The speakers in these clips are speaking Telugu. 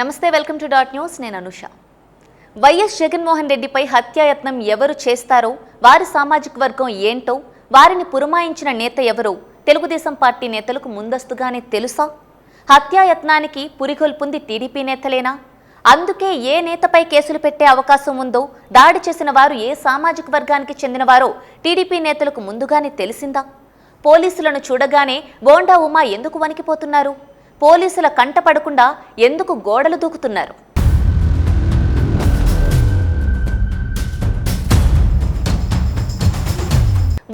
నమస్తే వెల్కమ్ టు డాట్ న్యూస్. నేను అనుష. వైఎస్ జగన్మోహన్ రెడ్డిపై హత్యాయత్నం ఎవరు చేస్తారో వారి సామాజిక వర్గం ఏంటో వారిని పురమాయించిన నేత ఎవరో తెలుగుదేశం పార్టీ నేతలకు ముందస్తుగానే తెలుసా? హత్యాయత్నానికి పురిగొల్పుంది టీడీపీ నేతలేనా? అందుకే ఏ నేతపై కేసులు పెట్టే అవకాశం ఉందో దాడి చేసిన వారు ఏ సామాజిక వర్గానికి చెందినవారో టీడీపీ నేతలకు ముందుగానే తెలిసిందా? పోలీసులను చూడగానే బోండా ఉమా ఎందుకు వణికిపోతున్నారు? పోలీసుల కంట పడకుండా ఎందుకు గోడలు దూకుతున్నారు?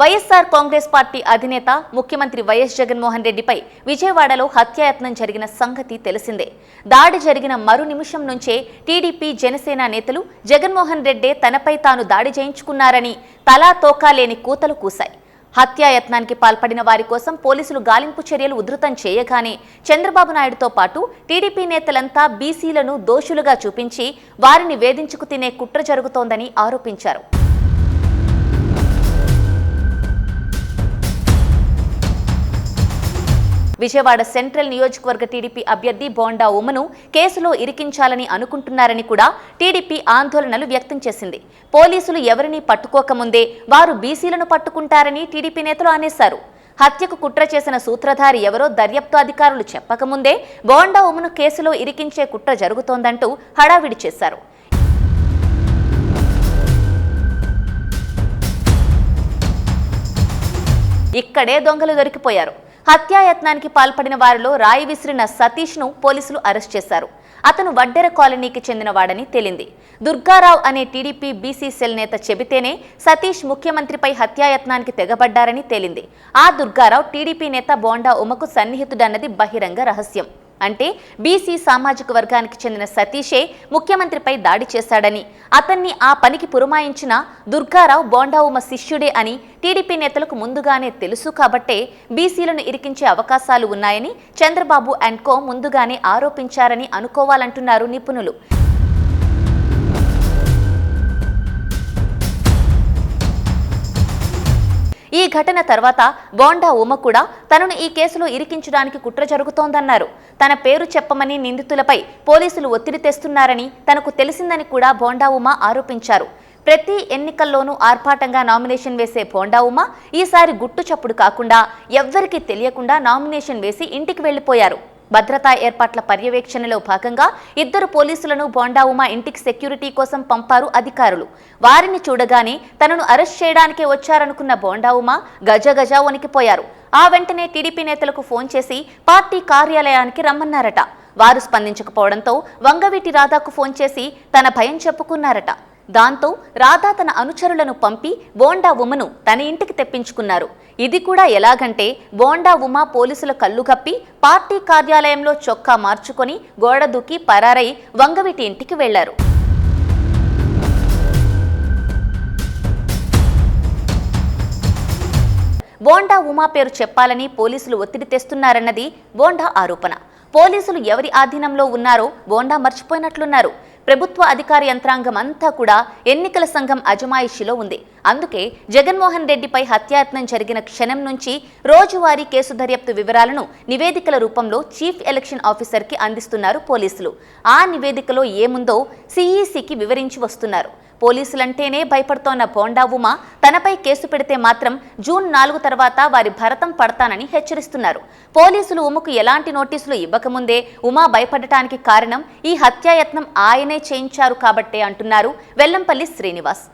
వైఎస్ఆర్ కాంగ్రెస్ పార్టీ అధినేత ముఖ్యమంత్రి వైఎస్ జగన్మోహన్ రెడ్డిపై విజయవాడలో హత్యాయత్నం జరిగిన సంగతి తెలిసిందే. దాడి జరిగిన మరు నిమిషం నుంచే టీడీపీ జనసేన నేతలు జగన్మోహన్ రెడ్డే తనపై తాను దాడి చేయించుకున్నారని తలా తోకాలేని కూతలు కూశాయి. హత్యాయత్నానికి పాల్పడిన వారి కోసం పోలీసులు గాలింపు చర్యలు ఉధృతం చేయగానే చంద్రబాబు నాయుడుతో పాటు టీడీపీ నేతలంతా బీసీలను దోషులుగా చూపించి వారిని వేధించుకు తినే కుట్ర జరుగుతోందని ఆరోపించారు. విజయవాడ సెంట్రల్ నియోజకవర్గ టీడీపీ అభ్యర్థి బోండా ఉమను కేసులో ఇరికించాలని అనుకుంటున్నారని కూడా టీడీపీ ఆందోళనలు వ్యక్తం చేసింది. పోలీసులు ఎవరినీ పట్టుకోకముందే వారు బీసీలను పట్టుకుంటారని టీడీపీ నేతలు అనేశారు. హత్యకు కుట్ర చేసిన సూత్రధారి ఎవరో దర్యాప్తు అధికారులు చెప్పకముందే బోండా ఉమను కేసులో ఇరికించే కుట్ర జరుగుతోందంటూ హడావిడి చేశారు. ఇక్కడే దొంగలు దొరికిపోయారు. హత్యాయత్నానికి పాల్పడిన వారిలో రాయి విసిరిన సతీష్ను పోలీసులు అరెస్ట్ చేశారు. అతను వడ్డెర కాలనీకి చెందినవాడని తేలింది. దుర్గారావు అనే టీడీపీ బీసీ సెల్ నేత చెబితేనే సతీష్ ముఖ్యమంత్రిపై హత్యాయత్నానికి తెగబడ్డారని తేలింది. ఆ దుర్గారావు టీడీపీ నేత బోండా ఉమకు సన్నిహితుడన్నది బహిరంగ రహస్యం. అంటే బీసీ సామాజిక వర్గానికి చెందిన సతీషే ముఖ్యమంత్రిపై దాడి చేశాడని అతన్ని ఆ పనికి పురమాయించిన దుర్గారావు బోండావుమ శిష్యుడే అని టీడీపీ నేతలకు ముందుగానే తెలుసు కాబట్టే బీసీలను ఇరికించే అవకాశాలు ఉన్నాయని చంద్రబాబు అండ్ కో ముందుగానే ఆరోపించారని అనుకోవాలంటున్నారు నిపుణులు. ఈ ఘటన తర్వాత బోండా ఉమ కూడా తనను ఈ కేసులో ఇరికించడానికి కుట్ర జరుగుతోందన్నారు. తన పేరు చెప్పమని నిందితులపై పోలీసులు ఒత్తిడి తెస్తున్నారని తనకు తెలిసిందని కూడా బోండా ఉమ ఆరోపించారు. ప్రతి ఎన్నికల్లోనూ ఆర్భాటంగా నామినేషన్ వేసే బోండా ఉమ ఈసారి గుట్టు చప్పుడు కాకుండా ఎవ్వరికీ తెలియకుండా నామినేషన్ వేసి ఇంటికి వెళ్ళిపోయారు భద్రతా ఏర్పాట్ల పర్యవేక్షణలో భాగంగా ఇద్దరు పోలీసులను బోండా ఉమా ఇంటికి సెక్యూరిటీ కోసం పంపారు అధికారులు. వారిని చూడగానే తనను అరెస్ట్ చేయడానికే వచ్చారనుకున్న బోండా ఉమా గజ గజ వణికిపోయారు ఆ వెంటనే టీడీపీ నేతలకు ఫోన్ చేసి పార్టీ కార్యాలయానికి రమ్మన్నారట. వారు స్పందించకపోవడంతో వంగవీటి రాధాకు ఫోన్ చేసి తన భయం చెప్పుకున్నారట. దాంతో రాధా తన అనుచరులను పంపి బోండా ఉమను తన ఇంటికి తెప్పించుకున్నారు. ఇది కూడా ఎలాగంటే బోండా ఉమా పోలీసుల కళ్ళు కప్పి పార్టీ కార్యాలయంలో చొక్కా మార్చుకొని గోడ దూకి పరారై వంగవీటి ఇంటికి వెళ్ళారు బోండా ఉమా పేరు చెప్పాలని పోలీసులు ఒత్తిడి తెస్తున్నారన్నది బోండా ఆరోపణ. పోలీసులు ఎవరి ఆధీనంలో ఉన్నారో బోండా మర్చిపోయినట్లున్నారు. ప్రభుత్వ అధికార యంత్రాంగం అంతా కూడా ఎన్నికల సంఘం అజమాయిషిలో ఉంది. అందుకే జగన్మోహన్ రెడ్డిపై హత్యాయత్నం జరిగిన క్షణం నుంచి రోజువారీ కేసు దర్యాప్తు వివరాలను నివేదికల రూపంలో చీఫ్ ఎలక్షన్ ఆఫీసర్కి అందిస్తున్నారు పోలీసులు. ఆ నివేదికలో ఏముందో సిఈసికి వివరించి వస్తున్నారు. పోలీసులంటేనే భయపడుతోన్న బోండా ఉమా తనపై కేసు పెడితే మాత్రం జూన్ నాలుగు తర్వాత వారి భరతం పడతానని హెచ్చరిస్తున్నారు. పోలీసులు ఉమకు ఎలాంటి నోటీసులు ఇవ్వకముందే ఉమా భయపడటానికి కారణం ఈ హత్యాయత్నం ఆయనే చేయించారు కాబట్టే అంటున్నారు వెల్లంపల్లి శ్రీనివాస్.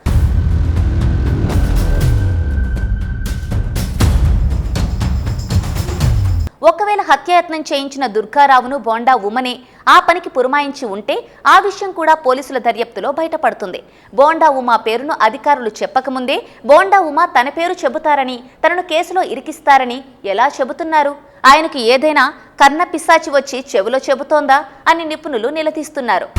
ఒకవేళ హత్యాయత్నం చేయించిన దుర్గారావును బోండా ఉమనే ఆ పనికి పురమాయించి ఉంటే ఆ విషయం కూడా పోలీసుల దర్యాప్తులో బయటపడుతుంది. బోండా ఉమా పేరును అధికారులు చెప్పకముందే బోండా ఉమా తన పేరు చెబుతారని తనను కేసులో ఇరికిస్తారని ఎలా చెబుతున్నారు? ఆయనకు ఏదైనా కన్న పిశాచి వచ్చి చెవిలో చెబుతోందా? అని నిపుణులు నిలదీస్తున్నారు.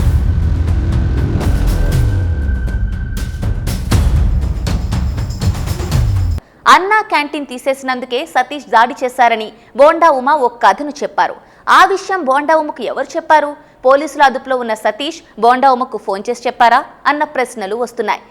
అన్నా క్యాంటీన్ తీసేసినందుకే సతీష్ దాడి చేశారని బోండా ఉమా ఒక కథను చెప్పారు. ఆ విషయం బోండా ఉమకు ఎవరు చెప్పారు? పోలీసుల అదుపులో ఉన్న సతీష్ బోండా ఉమకు ఫోన్ చేసి చెప్పారా? అన్న ప్రశ్నలు వస్తున్నాయి.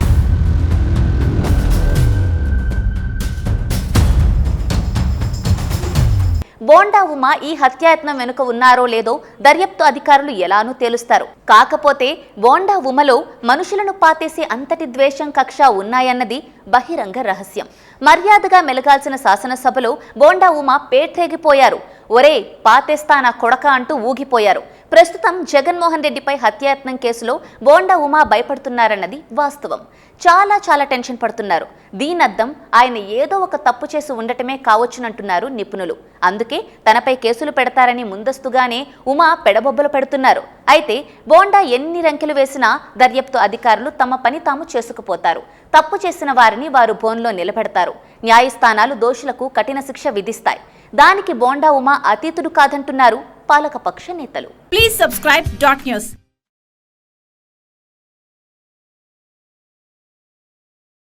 బోండా ఉమ ఈ హత్యాయత్నం వెనుక ఉన్నారో లేదో దర్యాప్తు అధికారులు ఎలానూ తేలుస్తారు. కాకపోతే బోండా ఉమలో మనుషులను పాతేసే అంతటి ద్వేషం కక్ష ఉన్నాయన్నది బహిరంగ రహస్యం. మర్యాదగా మెలగాల్సిన శాసనసభలో బోండా ఉమ పేట్రేగిపోయారు ఒరే పాతేస్తా నా కొడక అంటూ ఊగిపోయారు. ప్రస్తుతం జగన్మోహన్ రెడ్డిపై హత్యాయత్నం కేసులో బోండా ఉమా భయపడుతున్నారన్నది వాస్తవం. చాలా చాలా టెన్షన్ పడుతున్నారు. దీనర్థం ఆయన ఏదో ఒక తప్పు చేసి ఉండటమే కావచ్చునంటున్నారు నిపుణులు. అందుకే తనపై కేసులు పెడతారని ముందస్తుగానే ఉమా పెడబొబ్బలు పెడుతున్నారు. అయితే బోండా ఎన్ని రంకెలు వేసినా దర్యాప్తు అధికారులు తమ పని తాము చేసుకుపోతారు. తప్పు చేసిన వారిని వారు బోన్లో నిలబెడతారు. న్యాయస్థానాలు దోషులకు కఠిన శిక్ష విధిస్తాయి. దానికి బోండా ఉమా అతీతుడు కాదంటున్నారు పాలక పక్ష నేతలు. Please subscribe dot news